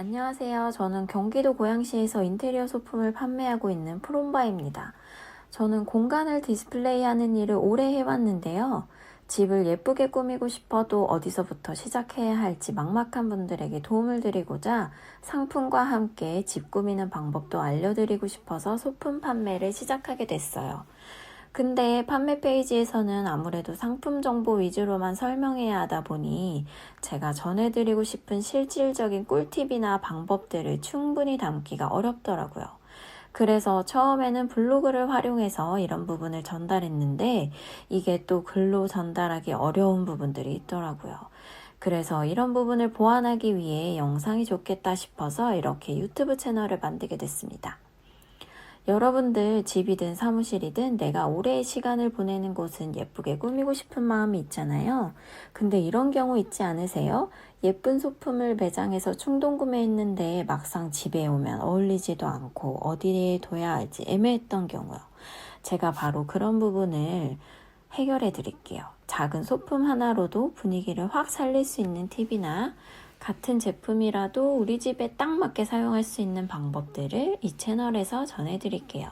안녕하세요. 저는 경기도 고양시에서 인테리어 소품을 판매하고 있는 프롬바입니다. 저는 공간을 디스플레이하는 일을 오래 해왔는데요. 집을 예쁘게 꾸미고 싶어도 어디서부터 시작해야 할지 막막한 분들에게 도움을 드리고자 상품과 함께 집 꾸미는 방법도 알려드리고 싶어서 소품 판매를 시작하게 됐어요. 근데 판매 페이지에서는 아무래도 상품 정보 위주로만 설명해야 하다 보니 제가 전해드리고 싶은 실질적인 꿀팁이나 방법들을 충분히 담기가 어렵더라고요. 그래서 처음에는 블로그를 활용해서 이런 부분을 전달했는데 이게 또 글로 전달하기 어려운 부분들이 있더라고요. 그래서 이런 부분을 보완하기 위해 영상이 좋겠다 싶어서 이렇게 유튜브 채널을 만들게 됐습니다. 여러분들 집이든 사무실이든 내가 오래 시간을 보내는 곳은 예쁘게 꾸미고 싶은 마음이 있잖아요. 근데 이런 경우 있지 않으세요? 예쁜 소품을 매장에서 충동 구매했는데 막상 집에 오면 어울리지도 않고 어디에 둬야 할지 애매했던 경우요. 제가 바로 그런 부분을 해결해 드릴게요. 작은 소품 하나로도 분위기를 확 살릴 수 있는 팁이나 같은 제품이라도 우리 집에 딱 맞게 사용할 수 있는 방법들을 이 채널에서 전해드릴게요.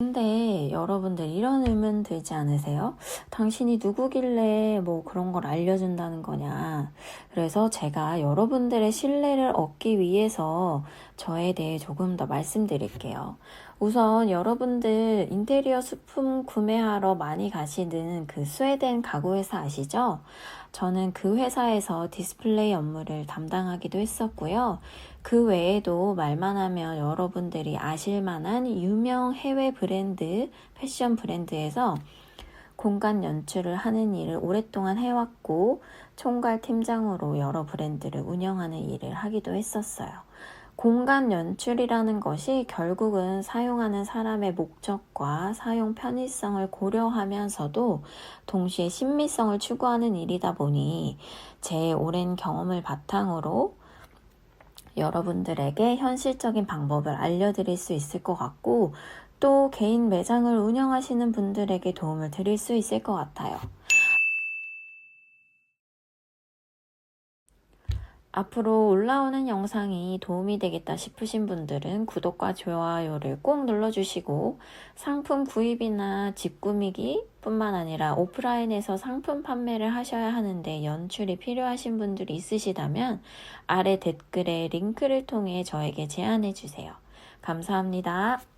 근데 여러분들 이런 의문 들지 않으세요? 당신이 누구길래 뭐 그런 걸 알려준다는 거냐. 그래서 제가 여러분들의 신뢰를 얻기 위해서 저에 대해 조금 더 말씀드릴게요. 우선 여러분들 인테리어 수품 구매하러 많이 가시는 그 스웨덴 가구 회사 아시죠? 저는 그 회사에서 디스플레이 업무를 담당하기도 했었고요. 그 외에도 말만 하면 여러분들이 아실 만한 유명 해외 브랜드, 패션 브랜드에서 공간 연출을 하는 일을 오랫동안 해왔고, 총괄 팀장으로 여러 브랜드를 운영하는 일을 하기도 했었어요. 공간 연출이라는 것이 결국은 사용하는 사람의 목적과 사용 편의성을 고려하면서도 동시에 신미성을 추구하는 일이다 보니 제 오랜 경험을 바탕으로 여러분들에게 현실적인 방법을 알려드릴 수 있을 것 같고 또 개인 매장을 운영하시는 분들에게 도움을 드릴 수 있을 것 같아요. 앞으로 올라오는 영상이 도움이 되겠다 싶으신 분들은 구독과 좋아요를 꼭 눌러주시고 상품 구입이나 집 꾸미기 뿐만 아니라 오프라인에서 상품 판매를 하셔야 하는데 연출이 필요하신 분들이 있으시다면 아래 댓글에 링크를 통해 저에게 제안해 주세요. 감사합니다.